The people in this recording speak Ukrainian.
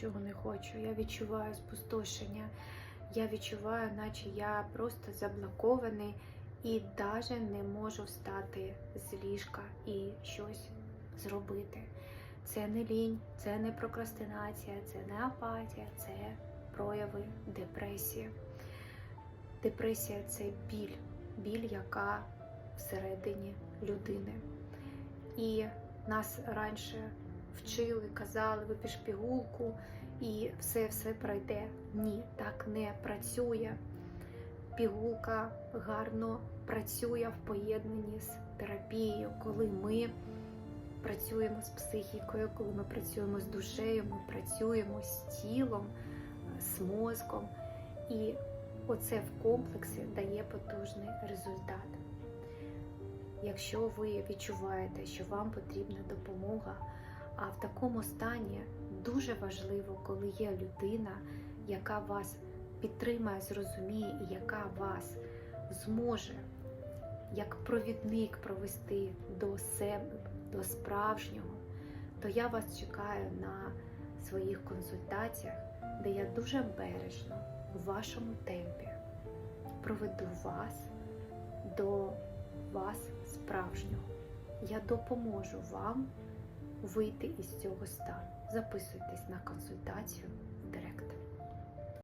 Чого не хочу. Я відчуваю спустошення. Я відчуваю, наче я просто заблокований і навіть не можу встати з ліжка і щось зробити. Це не лінь, це не прокрастинація, це не апатія, це прояви депресії. Депресія це біль, біль, яка всередині людини. І нас раніше вчили, казали, випіш пігулку і все все пройде. Ні, так не працює. Пігулка гарно працює в поєднанні з терапією, коли ми працюємо з психікою, коли ми працюємо з душею, ми працюємо з тілом, з мозком. І оце в комплексі дає потужний результат. Якщо ви відчуваєте, що вам потрібна допомога, такому стані дуже важливо, коли є людина, яка вас підтримає, зрозуміє і яка вас зможе як провідник провести до себе, до справжнього, то я вас чекаю на своїх консультаціях, де я дуже бережно в вашому темпі проведу вас до вас справжнього. Я допоможу вам вийти із цього стану. Записуйтесь на консультацію в директ.